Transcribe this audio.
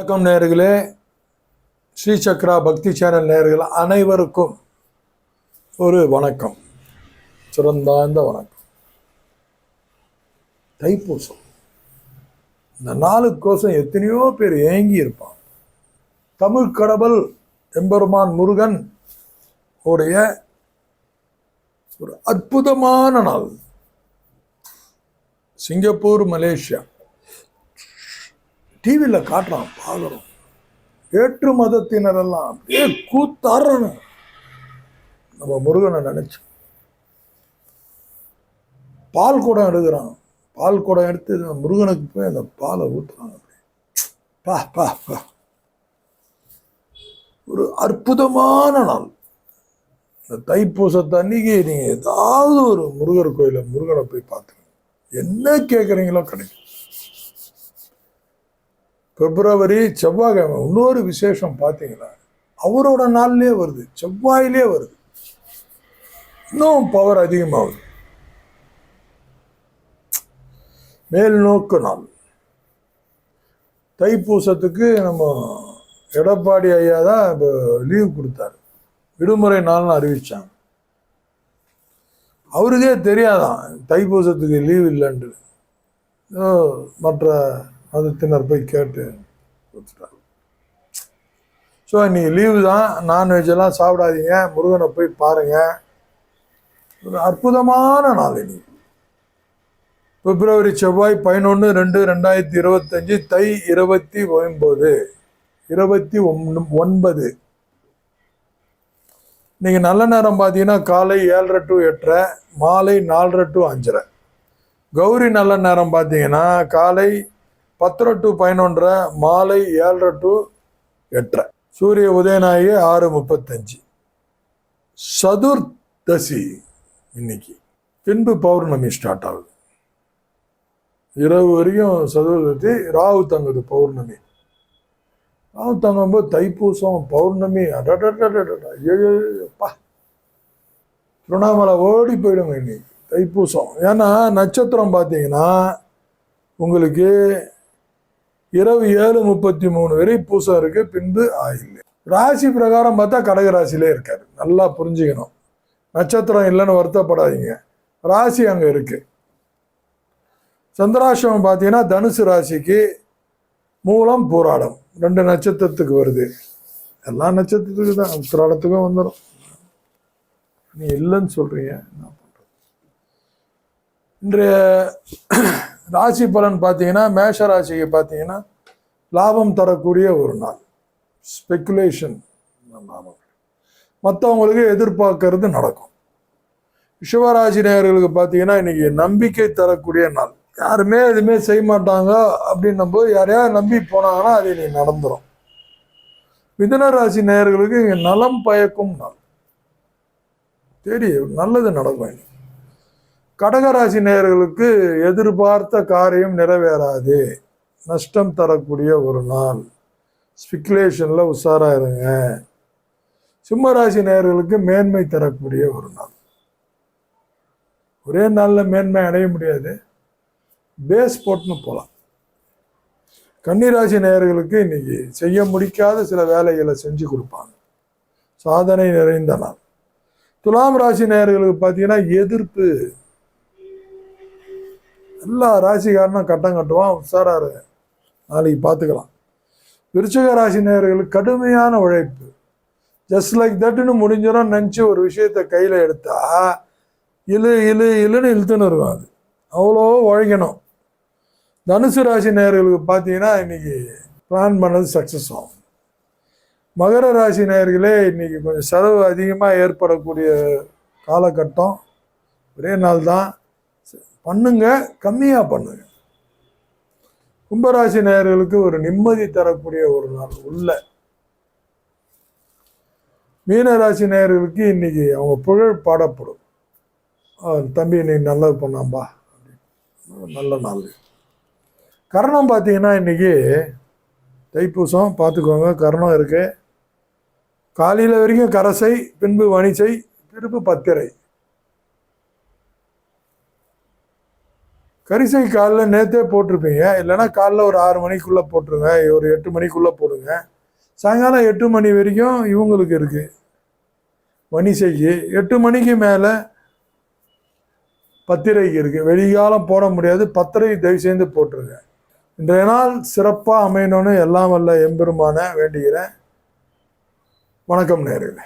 வணக்கம் நேர்களே. ஸ்ரீ சக்ரா பக்தி சேனல் நேர்கள் அனைவருக்கும் ஒரு வணக்கம். சிறந்தாந்த வணக்கம். தைப்பூசம். இந்த நாளுக்கோசம் எத்தனையோ பேர் ஏங்கி இருப்பான் தமிழ் கடவுள் எம்பெருமான் முருகன் உடைய ஒரு அற்புதமான நாள். Singapore Malaysia. டிவியில் காட்டுறான் பார்க்குறோம் ஏற்று மதத்தினரெல்லாம் அப்படியே கூத்தாடுறாங்க. நம்ம முருகனை நினைச்சு. பால் குடம் எடுக்கிறான். பால் குடம் எடுத்து முருகனுக்கு போய் அந்த பாலை ஊற்றுறாங்க பா பா பா. ஒரு அற்புதமான நாள். இந்த தைப்பூசத்தை அன்னைக்கு நீங்கள் ஏதாவது ஒரு முருகர் கோயிலில் முருகனை போய் பார்த்துக்கணும். என்ன கேட்குறீங்களோ கிடைக்கும் பிப்ரவரி செவ்வாய்க்கிழமை இன்னொரு விசேஷம் பார்த்தீங்கன்னா அவரோட நாள்லயே வருது. செவ்வாயிலே வருது. இன்னும் பவர் அதிகமாகுது. மேல் நோக்கு நாள். தைப்பூசத்துக்கு நம்ம எடப்பாடி ஐயா தான் இப்போ லீவ் கொடுத்தாரு. விடுமுறை நாள்னு அறிவித்தாங்க அவருக்கே தெரியாதான் தைப்பூசத்துக்கு லீவ் இல்லைன்ட்டு. மற்ற மதத்தினர் போய் கேட்டு கொடுத்துட்டாங்க. ஸோ இன்னைக்கு லீவு தான் நான்வெஜ் எல்லாம் சாப்பிடாதீங்க. முருகனை போய் பாருங்க. ஒரு அற்புதமான நாள் இன்னைக்கு பிப்ரவரி செவ்வாய் பதினொன்று ரெண்டு ரெண்டாயிரத்தி இருபத்தஞ்சி தை இருபத்தி ஒன்பது. இருபத்தி ஒன் ஒன்பது. நீங்கள் நல்ல நேரம் பார்த்தீங்கன்னா காலை ஏழரை டு எட்டரை மாலை நாலரை டு அஞ்சரை. கௌரி நல்ல நேரம் பார்த்தீங்கன்னா காலை பத்தரை டு பதினொன்றரை மாலை ஏழரை டு எட்டரை. சூரிய உதயநாயகி ஆறு முப்பத்தஞ்சு. சதுர்தசி இன்னைக்கு. பின்பு பௌர்ணமி ஸ்டார்ட் ஆகுது. இரவு வரைக்கும் சதுர்தசி ராகு தங்குது பௌர்ணமி. ராகு தங்கும்போது தைப்பூசம் பௌர்ணமி அடடடடடடா திருவண்ணாமலை ஓடி போயிடுங்க இன்னைக்கு தைப்பூசம் ஏன்னா நட்சத்திரம் பார்த்தீங்கன்னா உங்களுக்கு இரவு ஏழு முப்பத்தி மூணு வரை பூசம் இருக்கு பின்பு ஆயில் ராசி பிரகாரம் பார்த்தா கடக ராசியிலே இருக்காரு. நல்லா புரிஞ்சுக்கணும். நட்சத்திரம் இல்லைன்னு வருத்தப்படாதீங்க. ராசி அங்கே இருக்கு. சந்திராசிரமம் பார்த்தீங்கன்னா தனுசு ராசிக்கு மூலம் போராடம். ரெண்டு நட்சத்திரத்துக்கு வருது. எல்லா நட்சத்திரத்துக்கு தான் உத்திராடத்துக்கும் வந்துடும் நீ இல்லைன்னு சொல்றீங்க என்ன பண்றது? இன்றைய ராசி பலன் பார்த்தீங்கன்னா மேஷ ராசிக்கு பார்த்தீங்கன்னா லாபம் தரக்கூடிய ஒரு நாள். ஸ்பெக்குலேஷன் மற்றவங்களுக்கு எதிர்பார்க்கறது நடக்கும். ரிஷபராசி நேயர்களுக்கு பார்த்தீங்கன்னா இன்னைக்கு நம்பிக்கை தரக்கூடிய நாள். யாருமே எதுவுமே செய்ய மாட்டாங்க அப்படின்னும் போது யாரையாவது நம்பி போனாங்கன்னா அது நீ நடந்துடும் மிதுன ராசி நேயர்களுக்கு நலம் பயக்கும் நாள். தெரியும் நல்லது நடக்கும் இன்னைக்கு. கடகராசி நேயர்களுக்கு எதிர்பார்த்த காரியம் நிறைவேறாது. நஷ்டம் தரக்கூடிய ஒரு நாள். ஸ்பிகுலேஷனில் உஷாராக இருங்க சிம்மராசி நேயர்களுக்கு மேன்மை தரக்கூடிய ஒரு நாள். ஒரே நாளில் மேன்மை அடைய முடியாது. பேஸ் போட்டுன்னு போகலாம் கன்னிராசி நேயர்களுக்கு இன்னைக்கு செய்ய முடிக்காத சில வேலைகளை செஞ்சு கொடுப்பாங்க. சாதனை நிறைந்த நாள். துலாம் ராசி நேயர்களுக்கு பார்த்தீங்கன்னா எதிர்ப்பு எல்லா ராசிக்காரனும் கட்டம் கட்டுவான் உஷாரா இருங்க நாளைக்கு பார்த்துக்கலாம் விருச்சக ராசி நேர்களுக்கு கடுமையான உழைப்பு. ஜஸ்ட் லைக் தட்டுன்னு முடிஞ்சிடும் நினச்சி ஒரு விஷயத்த கையில் எடுத்தா இழு இழு இழுன்னு இழுத்துன்னு இருக்கும் அது. அவ்வளோ உழைக்கணும். தனுசு ராசி நேர்களுக்கு பார்த்தீங்கன்னா இன்றைக்கி பிளான் பண்ணது சக்ஸஸ் ஆகும். மகர ராசி நேர்களே இன்றைக்கி கொஞ்சம் செலவு அதிகமாக ஏற்படக்கூடிய காலகட்டம். ஒரே நாள் தான் பண்ணுங்க கம்மியாக பண்ணுங்க. கும்பராசி நேயர்களுக்கு ஒரு நிம்மதி தரக்கூடிய ஒரு நாள் உள்ள. மீனராசி நேயர்களுக்கு இன்னைக்கு அவங்க புகழ் பாடப்படும். "ஆ, தம்பி நீ நல்லது பண்ணாம்பா. அப்படின்னு. நல்ல நாள். கரணம் பார்த்தீங்கன்னா இன்னைக்கு தைப்பூசம் பார்த்துக்கோங்க கரணம் இருக்கு. காலையில் வரைக்கும் கரசை பின்பு வணிசை பிறப்பு பத்திரை. கரிசை காலைல நேற்றே போட்டிருப்பீங்க. இல்லைன்னா காலைல ஒரு ஆறு மணிக்குள்ளே போட்டுருங்க. ஒரு எட்டு மணிக்குள்ளே போடுங்க. சாயங்காலம் எட்டு மணி வரைக்கும் இவங்களுக்கு இருக்குது வணிசைக்கு எட்டு மணிக்கு மேலே பத்திரைக்கு இருக்குது வெளிகாலம் போட முடியாது. பத்திரை தயவு செய்து போட்டுருங்க. இன்றைய நாள் சிறப்பாக அமையணும்னு எல்லாம் வல்ல எம்பெருமான வேண்டுகிறேன். வணக்கம் நேர்களே.